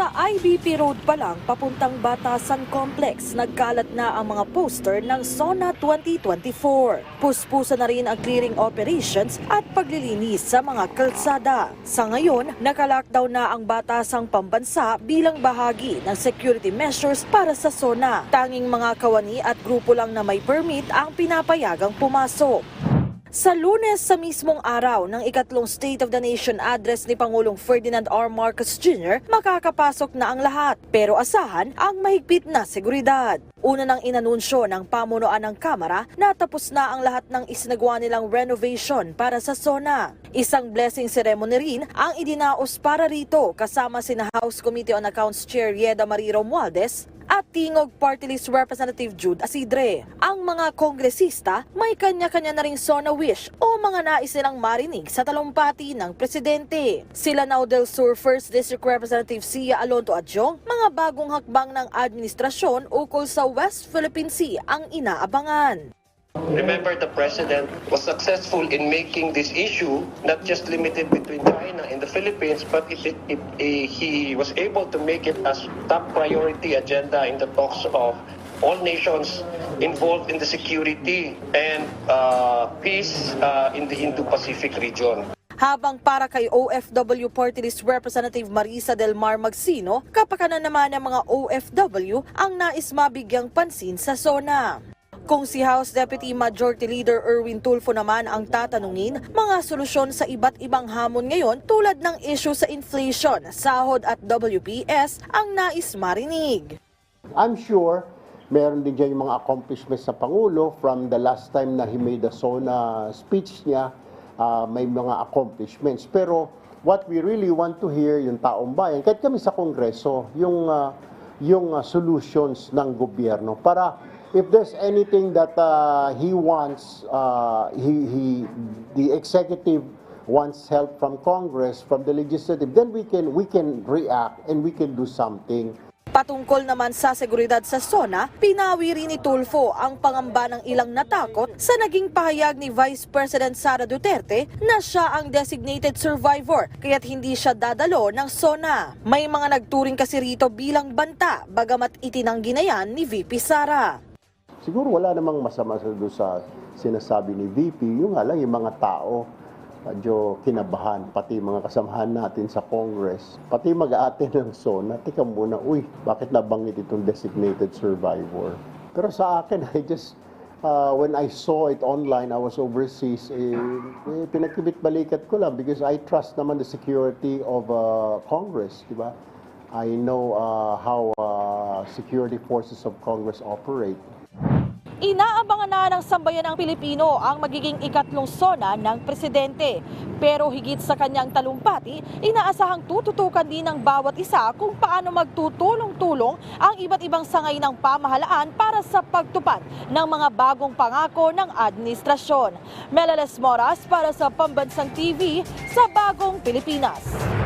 Sa IBP Road pa lang, papuntang Batasan Complex, nagkalat na ang mga poster ng SONA 2024. Puspusa na rin ang clearing operations at paglilinis sa mga kalsada. Sa ngayon, nakalockdown na ang Batasang Pambansa bilang bahagi ng security measures para sa SONA. Tanging mga kawani at grupo lang na may permit ang pinapayagang pumasok. Sa lunes sa mismong araw ng ikatlong State of the Nation address ni Pangulong Ferdinand R. Marcos Jr., makakapasok na ang lahat pero asahan ang mahigpit na seguridad. Una nang inanunsyo ng pamunuan ng Kamara na tapos na ang lahat ng isinagawa nilang renovation para sa SONA. Isang blessing ceremony rin ang idinaos para rito kasama sina House Committee on Accounts Chair Yeda Marie Romualdez at Tingog Party List Representative Jude Asidre. Ang mga kongresista may kanya-kanya na ring SONA wish o mga nais nilang marinig sa talumpati ng presidente. Sila Nao del Sur 1st District Representative Sia Alonto Adjong, mga bagong hakbang ng administrasyon ukol sa West Philippine Sea ang inaabangan. Remember, the president was successful in making this issue not just limited between China and the Philippines, but it, it, it, eh, he was able to make it as top priority agenda in the talks of all nations involved in the security and uh, peace uh, in the Indo-Pacific region. Habang para kay OFW Party List Representative Marisa Del Mar Magsino, kapakanan naman ng mga OFW ang nais mabigyang pansin sa SONA. Kung si House Deputy Majority Leader Erwin Tulfo naman ang tatanungin, mga solusyon sa iba't ibang hamon ngayon tulad ng issue sa inflation, sahod at WPS ang nais marinig. I'm sure meron din dyan yung mga accomplishments sa Pangulo from the last time na he made the SONA speech niya, ah, may mga accomplishments. Pero what we really want to hear, yung taong bayan, kahit kami sa Kongreso, yung, ah, yung ah, solutions ng gobyerno para if there's anything that ah, he wants, ah, he, he, the executive wants help from Congress, from the legislative, then we can, we can react and we can do something. Patungkol naman sa seguridad sa SONA, pinawi rin ni Tulfo ang pangamba ng ilang natakot sa naging pahayag ni Vice President Sara Duterte na siya ang designated survivor kaya't hindi siya dadalo ng SONA. May mga nagturing kasi rito bilang banta bagamat itinanggi na yan ni VP Sara. Siguro wala namang masama sa doon sa sinasabi ni VP. Yung nga lang, yung mga tao, medyo kinabahan, pati mga kasamahan natin sa Congress, pati mag-ate ng SONA, tika muna, uy, bakit nabanggit itong designated survivor? Pero sa akin, I just, uh, when I saw it online, I was overseas, eh, eh, pinagkibit-balikat ko lang because I trust naman the security of uh, Congress, di ba? I know uh, how uh, security forces of Congress operate. Inaabangan na ng sambayan ng Pilipino ang magiging ikatlong sona ng presidente. Pero higit sa kanyang talumpati, inaasahang tututukan din ng bawat isa kung paano magtutulong-tulong ang iba't ibang sangay ng pamahalaan para sa pagtupad ng mga bagong pangako ng administrasyon. Melales Moras para sa Pambansang TV sa Bagong Pilipinas.